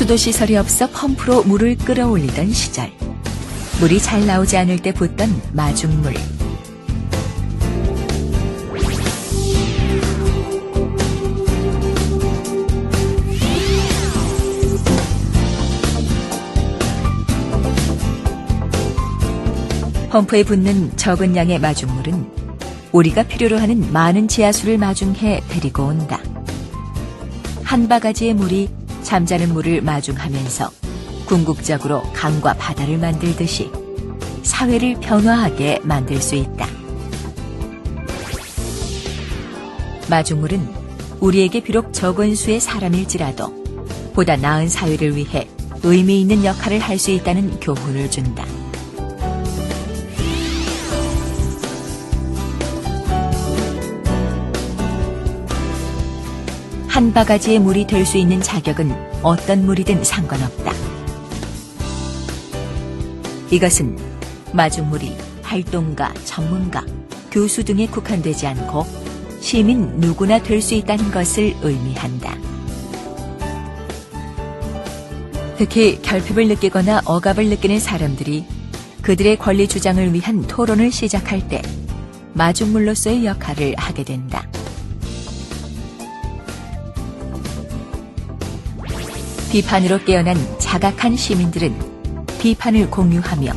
수도시설이 없어 펌프로 물을 끌어올리던 시절. 물이 잘 나오지 않을 때 붓던 마중물. 펌프에 붓는 적은 양의 마중물은 우리가 필요로 하는 많은 지하수를 마중해 데리고 온다. 한 바가지의 물이 잠자는 물을 마중하면서 궁극적으로 강과 바다를 만들듯이 사회를 변화하게 만들 수 있다. 마중물은 우리에게 비록 적은 수의 사람일지라도 보다 나은 사회를 위해 의미 있는 역할을 할 수 있다는 교훈을 준다. 한 바가지의 물이 될 수 있는 자격은 어떤 물이든 상관없다. 이것은 마중물이 활동가, 전문가, 교수 등에 국한되지 않고 시민 누구나 될 수 있다는 것을 의미한다. 특히 결핍을 느끼거나 억압을 느끼는 사람들이 그들의 권리 주장을 위한 토론을 시작할 때 마중물로서의 역할을 하게 된다. 비판으로 깨어난 자각한 시민들은 비판을 공유하며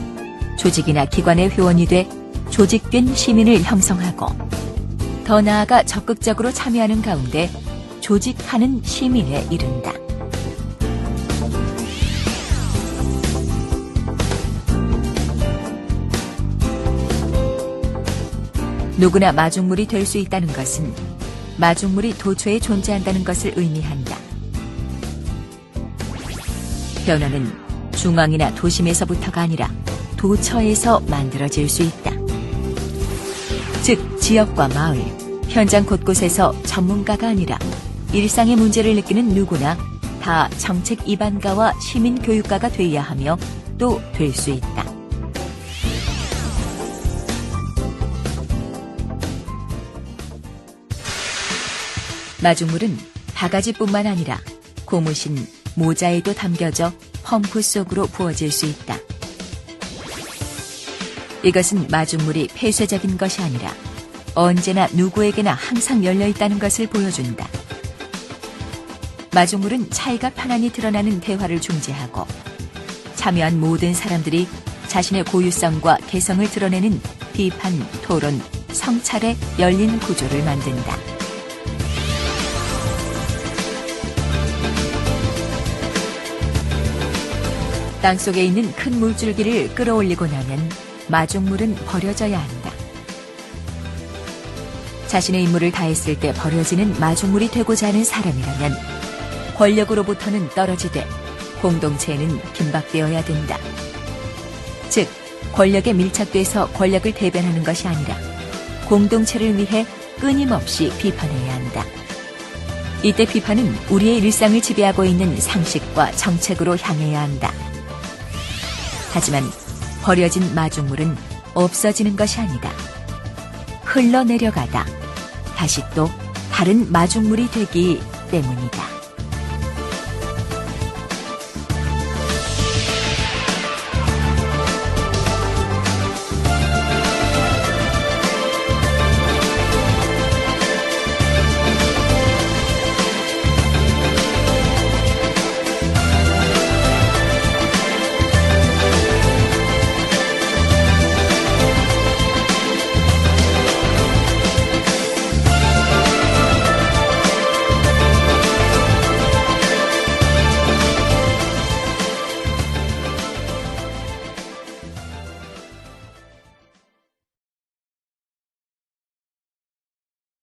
조직이나 기관의 회원이 돼 조직된 시민을 형성하고 더 나아가 적극적으로 참여하는 가운데 조직하는 시민에 이른다. 누구나 마중물이 될 수 있다는 것은 마중물이 도처에 존재한다는 것을 의미한다. 변화는 중앙이나 도심에서부터가 아니라 도처에서 만들어질 수 있다. 즉, 지역과 마을, 현장 곳곳에서 전문가가 아니라 일상의 문제를 느끼는 누구나 다 정책 입안가와 시민 교육가가 돼야 하며 또 될 수 있다. 마중물은 바가지뿐만 아니라 고무신, 모자에도 담겨져 펌프 속으로 부어질 수 있다. 이것은 마중물이 폐쇄적인 것이 아니라 언제나 누구에게나 항상 열려 있다는 것을 보여준다. 마중물은 차이가 편안히 드러나는 대화를 중재하고 참여한 모든 사람들이 자신의 고유성과 개성을 드러내는 비판, 토론, 성찰의 열린 구조를 만든다. 땅 속에 있는 큰 물줄기를 끌어올리고 나면 마중물은 버려져야 한다. 자신의 임무를 다했을 때 버려지는 마중물이 되고자 하는 사람이라면 권력으로부터는 떨어지되 공동체에는 긴박되어야 된다. 즉, 권력에 밀착돼서 권력을 대변하는 것이 아니라 공동체를 위해 끊임없이 비판해야 한다. 이때 비판은 우리의 일상을 지배하고 있는 상식과 정책으로 향해야 한다. 하지만 버려진 마중물은 없어지는 것이 아니다. 흘러내려가다 다시 또 다른 마중물이 되기 때문이다.